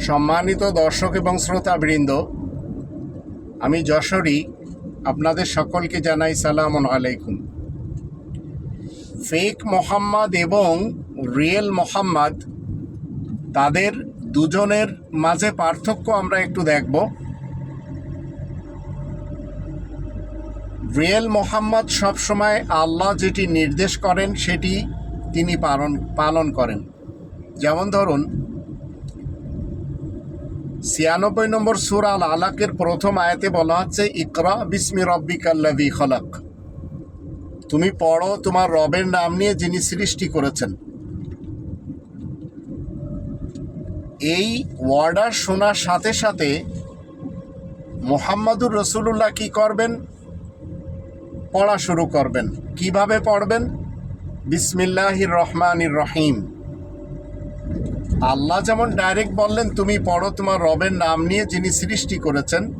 সম্মানিত দর্শক এবং শ্রোতাবৃন্দ, আমি যশোরী, আপনাদের সকলকে জানাই সালাম আলাইকুম। ফেক মোহাম্মদ এবং রিয়েল মোহাম্মদ, তাদের দুজনের মাঝে পার্থক্য আমরা একটু দেখব। রিয়েল মোহাম্মদ সবসময় আল্লাহ যেটি নির্দেশ করেন, সেটি তিনি পালন পালন করেন। যেমন ধরুন ছিয়ানব্বই নম্বর সুর আল আলাকের প্রথম আয়াতে বলা হচ্ছে, ইকরা বিসমি রব্বিকাল্লাভি খলাক। তুমি পড়ো তোমার রবের নাম নিয়ে যিনি সৃষ্টি করেছেন। এই ওয়ার্ডার শোনার সাথে সাথে মোহাম্মদুর রসুল্লাহ কি করবেন? পড়া শুরু করবেন। কীভাবে পড়বেন? বিসমিল্লাহির রহমানির রহিম। আল্লাহ যেমন ডাইরেক্ট বললেন, তুমি পড়ো তোমার রবের নাম নিয়ে যিনি সৃষ্টি করেছেন।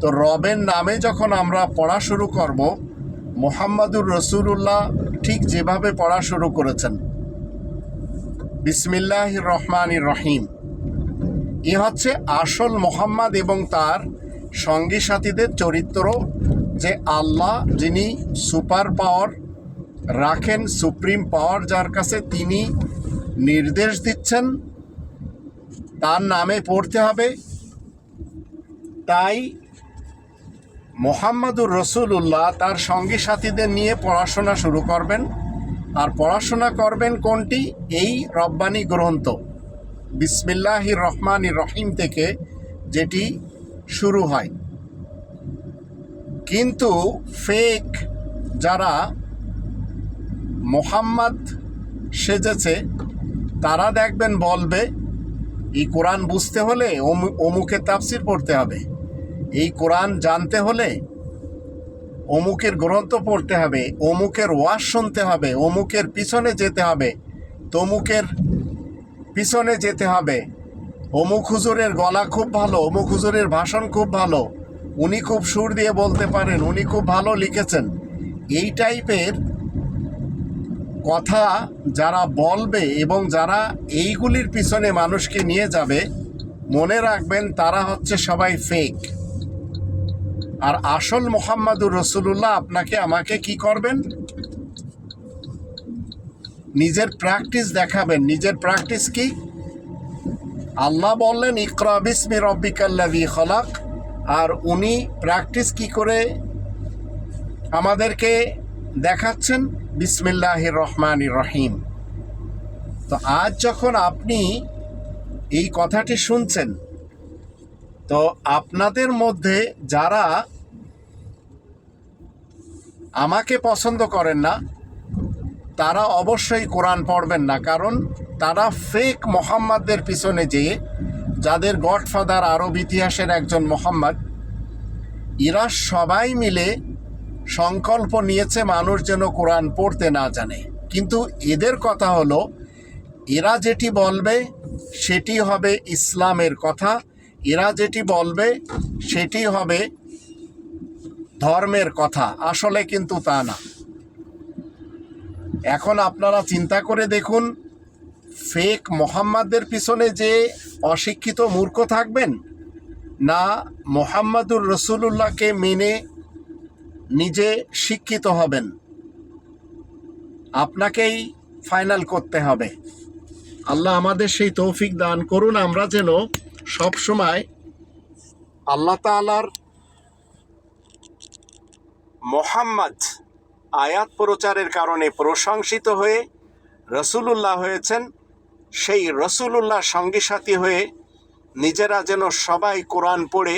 তো রবের নামে যখন আমরা পড়া শুরু করব, মোহাম্মদুর রসুল্লাহ ঠিক যেভাবে পড়া শুরু করেছেন। বিসমিল্লাহ রহমান রহিম। এ হচ্ছে আসল মোহাম্মদ এবং তার সঙ্গী সাথীদের চরিত্র যে আল্লাহ যিনি সুপার পাওয়ার রাখেন, সুপ্রিম পাওয়ার যার কাছে তিনি নির্দেশ দিচ্ছেন। তার নামে পড়তে হবে। তাই মোহাম্মদুর রসুল্লাহ তার সঙ্গী সাথীদের নিয়ে পড়াশোনা শুরু করবেন। আর পড়াশোনা করবেন কোনটি? এই রব্বানি গ্রন্থ, বিসমিল্লাহির রহমান রহিম থেকে যেটি শুরু হয়। কিন্তু ফেক যারা মোহাম্মদ সেজেছে, তারা দেখবেন বলবে এই কোরআন বুঝতে হলে অমু- অমুকের তাফসির পড়তে হবে। এই কোরআন জানতে হলে অমুকের গ্রন্থ পড়তে হবে, অমুকের ওয়াজ শুনতে হবে, অমুকের পিছনে যেতে হবে, তমুকের পিছনে যেতে হবে। অমুক হুজুরের গলা খুব ভালো, অমুক হুজুরের ভাষণ খুব ভালো, উনি খুব সুর দিয়ে বলতে পারেন, উনি খুব ভালো লিখেছেন। এই টাইপের কথা যারা বলবে এবং যারা এইগুলির পিছনে মানুষকে নিয়ে যাবে, মনে রাখবেন তারা হচ্ছে সবাই ফেক আর আসল মোহাম্মদুর রসুল্লাহ আপনাকে আমাকে কি করবেন? নিজের প্র্যাকটিস দেখাবেন। নিজের প্র্যাকটিস কি? আল্লাহ বললেন, ইকরা বিসমি খলাক। আর উনি প্র্যাকটিস কি করে? আমাদেরকে দেখাচ্ছেন বিসমিল্লাহ রহমান রহিম। তো আজ যখন আপনি এই কথাটি শুনছেন, তো আপনাদের মধ্যে যারা আমাকে পছন্দ করেন না, তারা অবশ্যই কোরআন পড়বেন না, কারণ তারা ফেক মোহাম্মদদের পিছনে যেয়ে, যাদের গডফাদার আরব ইতিহাসের একজন মোহাম্মদ, এরা সবাই মিলে সংকল্প নিয়েছে মানুষ যেন কোরআন পড়তে না জানে। কিন্তু এদের কথা হলো, এরা যেটি বলবে সেটি হবে ইসলামের কথা, এরা যেটি বলবে সেটি হবে ধর্মের কথা। আসলে কিন্তু তা না। এখন আপনারা চিন্তা করে দেখুন, ফেক মোহাম্মদের পিছনে যে অশিক্ষিত মূর্খ থাকবেন, না মোহাম্মদুর রসুল্লাহকে মেনে নিজে শিক্ষিত হবেন। আপনাকেই ফাইনাল করতে হবে। আল্লাহ আমাদের সেই তৌফিক দান করুন, আমরা যেন সব সময় আল্লাহ তাআলার মোহাম্মদ আয়াত প্রচারের কারণে প্রশংসিত হয়ে রসুলুল্লাহ হয়েছেন, সেই রসুলুল্লাহ সঙ্গী সাথী হয়ে নিজেরা যেন সবাই কোরআন পড়ে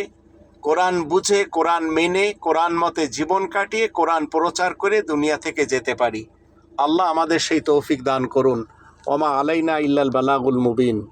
কোরআন বুঝে, কোরআন মেনে, কোরআন মতে জীবন কাটিয়ে, কোরআন প্রচার করে দুনিয়া থেকে যেতে পারি। আল্লাহ আমাদের সেই তৌফিক দান করুন। ওমা আলাইনা ইল্লাল বালাগুল মুবিন।